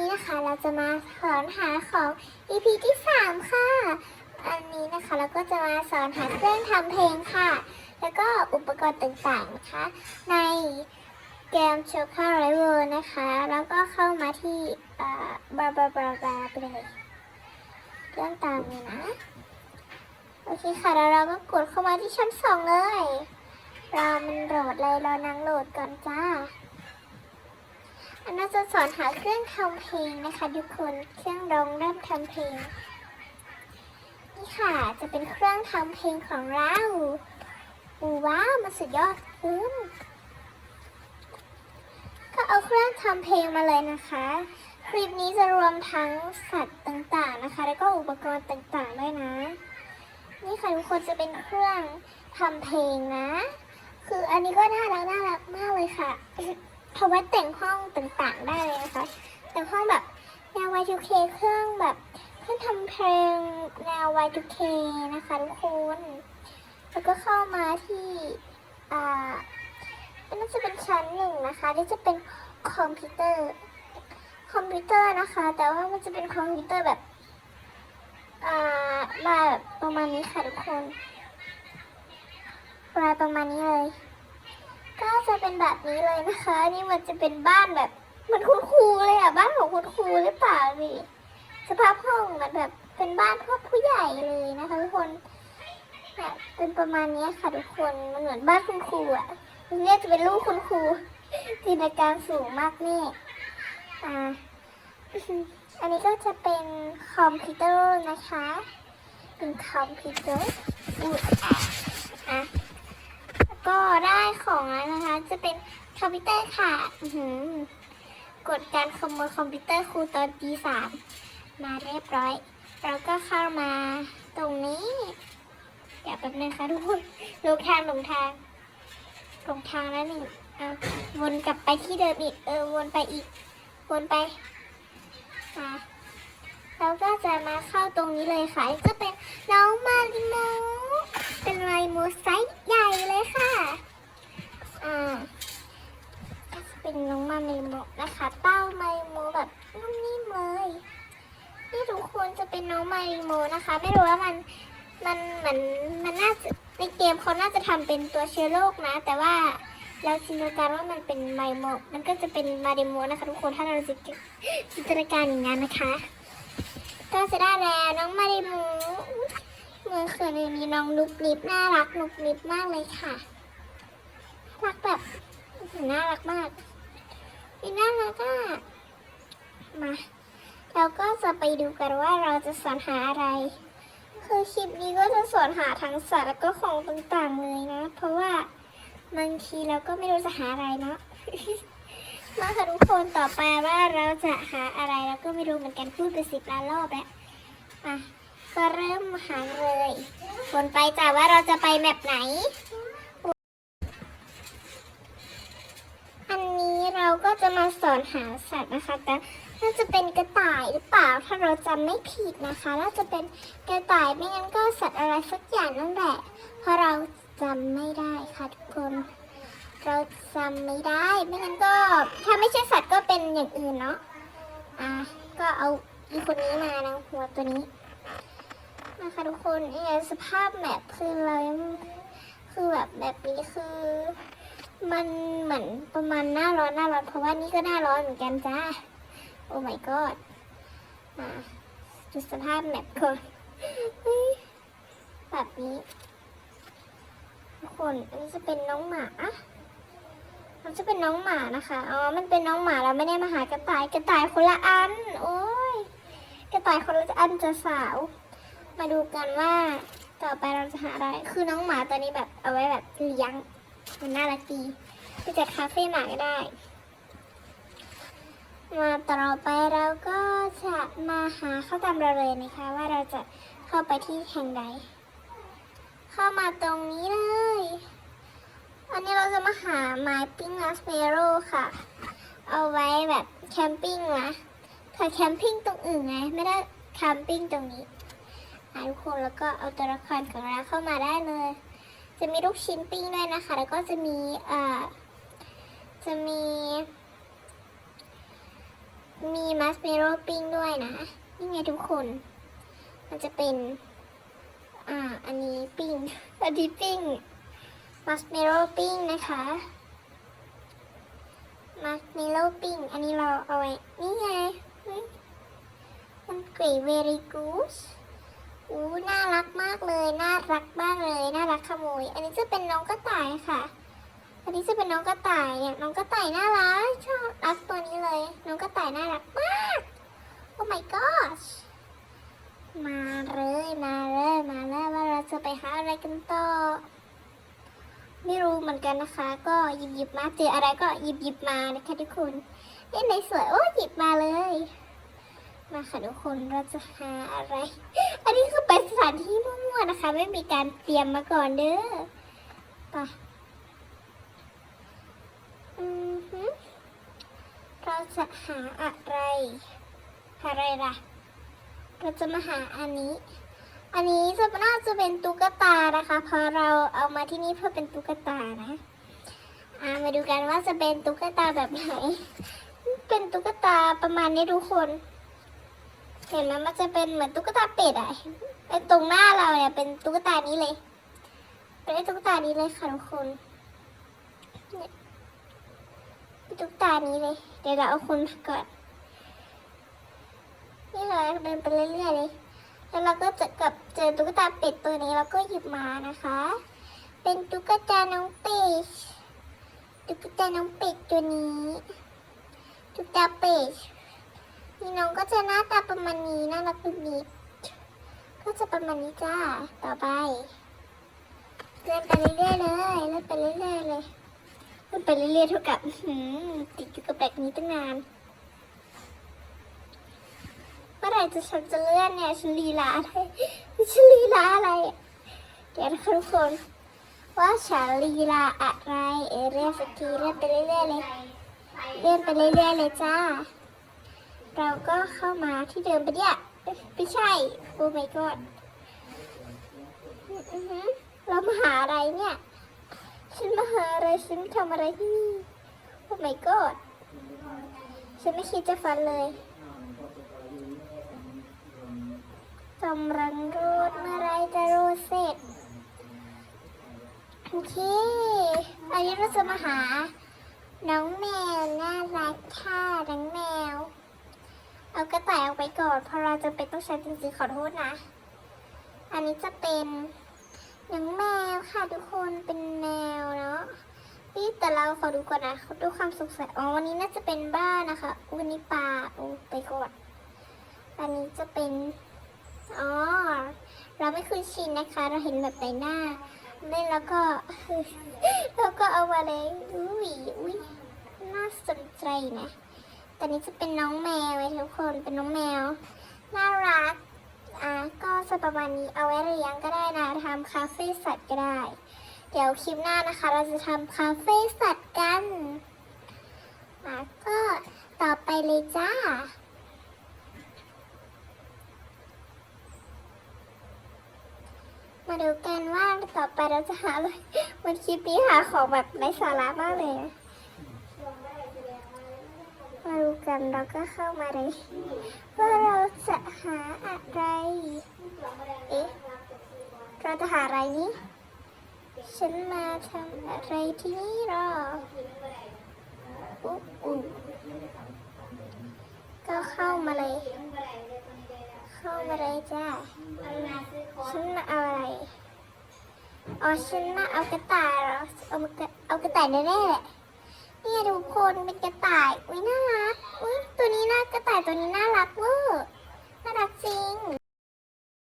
นี้นะคะเราจะมาสอนหาของ EP ที่ 3 ค่ะ อันนี้นะคะเราก็จะมาสอนหาเครื่องทำเพลงค่ะ แล้วก็อุปกรณ์ต่างๆนะคะ ในเกม c h o k a r i v a l นะคะ แล้วก็เข้ามาที่บาบาบาบาไปเลยเรื่องตามนี้นะ โอเคค่ะแล้วเราก็กดเข้ามาที่ชั้นสองเลยรอมันโหลดเลยรอนางโหลดก่อนจ้า อันน่าจะสอนหาเครื่องทำเพลงนะคะทุกคน เครื่องร้องเริ่มทำเพลง นี่ค่ะจะเป็นเครื่องทำเพลงของเราอู้ว้าวมันสุดยอดอืมก็เอาเครื่องทำเพลงมาเลยนะคะ คลิปนี้จะรวมทั้งสัตว์ต่างๆนะคะ แล้วก็อุปกรณ์ต่างๆด้วยนะ นี่ค่ะทุกคนจะเป็นเครื่องทำเพลงนะ คืออันนี้ก็น่ารักน่ารักมากเลยค่ะ เอาไว้แต่งห้องต่างๆได้เลยนะคะ แต่งห้องแบบแนว Y2K เครื่องแบบเครื่องทำเพลงแนว Y2K นะคะทุกคน แล้วก็เข้ามาที่อ่าอันน่าจะเป็นชั้นหนึ่งนะคะ ที่จะเป็นคอมพิวเตอร์ คอมพิวเตอร์นะคะ แต่ว่ามันจะเป็นคอมพิวเตอร์แบบอ่าลายแบบประมาณนี้ค่ะทุกคนลายประมาณนี้เลย ก็จะเป็นแบบนี้เลยนะคะ นี่มันจะเป็นบ้านแบบมือนคุณครูเลยอะบ้านของคุณครูหรือเปล่าพี่สภาพห้องมันแบบเป็นบ้านพวกผู้ใหญ่เลยนะคะทุกคนแบบเป็นประมาณนี้ค่ะทุกคนมันเหมือนบ้านคุณครูอะเนี่ยจะเป็นลูกคุณครูจินตนาการสูงมากแน่อ่าอันนี้ก็จะเป็นคอมพิวเตอร์นะคะ เป็นคอมพิวเตอร์อะ ก็ได้ของแล้วนะคะ จะเป็นคอมพิวเตอร์ค่ะกดการขโมยคอมพิวเตอร์ครูตอนตีสามมาเรียบร้อย เราก็เข้ามาตรงนี้ เดี๋ยวแป๊บนึงค่ะทุกคนหลงทางหลงทางหลงทางแล้วนี่เอาวนกลับไปที่เดิมอีก เออ วนไปอีก วนไปอะเราก็จะมาเข้าตรงนี้เลยค่ะนี่ก็เป็นน้องมาริโม ลายโมไซส์ใหญ่เลยค่ะ อ่าเป็นน้องมาเมโมนะคะ เต้ามาริโมแบบนุ่มนิ่มเลยนี่ทุกคนจะเป็นน้องมาริโมนะคะ ไม่รู้ว่ามันมันเหมือนมันน่าจะในเกมเขาน่าจะทำเป็นตัวเชื้อโรคนะ แต่ว่าเราจินตนาการว่ามันเป็นไมโมมันก็จะเป็นมาริโมนะคะ ทุกคนถ้าเราจินจินตนาการอย่างนั้นนะคะ ก็จะได้แล้วน้องมาริโม เมื่อคืนนี้มีน้องนุกนิบน่ารักนุกนิบมากเลยค่ะ รักแบบน่ารักมากนี่น่ารักอะมาเราก็จะไปดูกันว่าเราจะสอนหาอะไร คือคลิปนี้ก็จะสอนหาทั้งสัตว์แล้วก็ของต่างๆเลยนะ เพราะว่าบางทีเราก็ไม่รู้จะหาอะไรเนาะมาค่ะทุกคนต่อไปว่าเราจะหาอะไรเราก็ไม่รู้เหมือนกันพูดไปสิบล้านรอบแล้วอะ ก็เริ่มหาเลยวนไปจ้ะว่าเราจะไปแมปไหน อันนี้เราก็จะมาสอนหาสัตว์นะคะแต่น่าจะเป็นกระต่ายหรือเปล่าถ้าเราจำไม่ผิดนะคะน่าจะเป็นกระต่ายไม่งั้นก็สัตว์อะไรสักอย่างนั่นแหละเพราะเราจำไม่ได้ค่ะทุกคนเราจำไม่ได้ ไม่งั้นก็ถ้าไม่ใช่สัตว์ก็เป็นอย่างอื่นเนาะ อะ ก็เอาอีคนนี้มานะหัวตัวนี้ นะคะทุกคนนี่ยสภาพแมปคือเรายังคือแบบแบบนี้คือ มันเหมือนประมาณหน้าร้อนหน้าร้อนเพราะว่านี่ก็หน้าร้อนเหมือนกันจ้าโอ้ my god อะดูสภาพแมปก่อนแบบนี้ทุกคนอันนี้จะเป็นน้องหมามันจะเป็นน้องหมานะคะ อ๋อ มันเป็นน้องหมาเราไม่ได้มาหากระต่าย กระต่ายคนละอัน โอ้ย กระต่ายคนละอันจะสาว มาดูกันว่าต่อไปเราจะหาอะไร คือน้องหมาตัวนี้แบบเอาไว้แบบเลี้ยง มันน่ารักดีไปจัดคาเฟ่หมาก็ได้ มาต่อไปเราก็จะมาหาเข้าตามเราเลยนะคะ ว่าเราจะเข้าไปที่แห่งใด เข้ามาตรงนี้เลย อันนี้เราจะมาหาไม้ปิ้งลัสเมโรค่ะ เอาไว้แบบแคมปิ้งนะเผื่แคมปิ้งตรงอื่นไง ไม่ได้แคมปิ้งตรงนี้ อะทุกคนแล้วก็เอาตัวละครของเราเข้ามาได้เลย จะมีลูกชิ้นปิ้งด้วยนะคะ แล้วก็จะมีอ่าจะมีมีมัสเมโรปิ้งด้วยนะนี่ไงทุกคน มันจะเป็น อ่า อันนี้ปิ้ง อันนี้ปิ้งมัสเมโรปิ้งนะคะมัสเมโรปิ้ง อันนี้เราเอาไว้ นี่ไงมันเก๋เวรีกูส อู้น่ารักมากเลย น่ารักมากเลย น่ารักขโมย อันนี้จะเป็นน้องกระต่ายค่ะ อันนี้จะเป็นน้องกระต่ายเนี่ย น้องกระต่ายน่ารัก ชอบรักตัวนี้เลย น้องกระต่ายน่ารักมาก โอ้ my gosh มาเลย มาเลย มาเลยว่าเราจะไปหาอะไรกันต่อ ไม่รู้เหมือนกันนะคะ ก็หยิบหยิบมา เจออะไรก็หยิบหยิบมานะคะทุกคนเล่นในสวย โอ้หยิบมาเลย มาค่ะทุกคน เราจะหาอะไร อันนี้ นะคะ ไม่มีการเตรียมมาก่อนเด้อไปอือเราจะหาอะไร อะไรล่ะ เราจะมาหาอันนี้ อันนี้จะน่าจะเป็นตุ๊กตานะคะ เพราะเราเอามาที่นี่เพื่อเป็นตุ๊กตานะอามาดูกันว่าจะเป็นตุ๊กตาแบบไหน เป็นตุ๊กตาประมาณนี้ทุกคน เห็นไหมมันจะเป็นเหมือนตุ๊กตาเป็ดอะไอตรงหน้าเราเนี่ยเป็นตุ๊กตานี้เลย เป็นไอตุ๊กตานี้เลยค่ะทุกคนเนี่ยเป็นตุ๊กตานี้เลย เดี๋ยวเราเอาคุณมาก่อน นี่เราเดินไปเรื่อยๆเลย แล้วเราก็จะกับเจอตุ๊กตาเป็ดตัวนี้แล้วก็หยิบมานะคะ เป็นตุ๊กตาน้องเป็ด ตุ๊กตาน้องเป็ดตัวนี้ ตุ๊กตาเป็ด นี่น้องก็จะหน้าตาประมาณนี้น่ารักดุนิดก็จะประมาณนี้จ้า ต่อไปเลื่อนไปเรื่อยๆเลยเลื่อนไปเรื่อยๆเลยเลื่อนไปเรื่อยๆเท่ากับหือติดอยู่กับแบบนี้ตั้งนานเมื่อไหร่จะฉันจะเลื่อนเนี่ยฉันลีลาอะไรฉันลีลาอะไรเดี๋ยวนะคะทุกคนว่าฉันลีลาอะไรเอเรียสกีเลื่อนไปเรื่อยๆเลยเลื่อนไปเรื่อยๆเลยจ้า เราก็เข้ามาที่เดิมไปเนี่ยไม่ใช่ โอ้ my god อือหือเรามาหาอะไรเนี่ย ฉันมาหาอะไร ฉันทำอะไรที่นี่ โอ้ my god ฉันไม่คิดจะฟันเลยกำลังรูดเมื่อไรจะรูดเสร็จ โอเค อันนี้เราจะมาหา น้องแมวน่ารักค่ะน้องแมว เอากระต่ายออกไปก่อนเพราะเราจะเป็นต้องใช้จริงๆขอโทษนะ อันนี้จะเป็นน้องแมวค่ะทุกคนเป็นแมวเนาะนี่แต่เราขอดูก่อนนะดูความสงสัยอ๋อวันนี้น่าจะเป็นบ้านนะคะวันนี้ปลาโอ้ไปก่อนอันนี้จะเป็นอ๋อเราไม่คุ้นชินนะคะ เราเห็นแบบในหน้าเล่นแล้วก็แล้วก็เอามาเลยอุ้ยอุ้ยน่าสนใจนะ แต่นี้จะเป็นน้องแมวไว้ทุกคนเป็นน้องแมว น่ารักอะก็จะประมาณนี้เอาไว้เลี้ยงก็ได้นะทำคาเฟ่สัตว์ก็ได้ เดี๋ยวคลิปหน้านะคะ เราจะทำคาเฟ่สัตว์กันอะก็ต่อไปเลยจ้ามาดูกันว่าต่อไปเราจะหาอะไรวันคลิปนี้หาของแบบไร้สาระมากเลยนะมา ดูกันเราก็เข้ามาเลยว่าเราจะหาอะไร เอ๊ะ เราจะหาอะไรนี้ ฉันมาทำอะไรที่นี่หรออุ๊อุ๊ก็เข้ามาเลย เข้ามาเลยจ้าฉันมาเอาอะไรอ๋อฉันมาเอากระต่ายเหรอ เอากระเอากระต่ายแน่ๆแหละ เนี่ยทุกคนเป็นกระต่าย อุ้ยน่ารัก อุ้ยตัวนี้น่ากระต่ายตัวนี้น่ารักเวอร์น่ารักจริง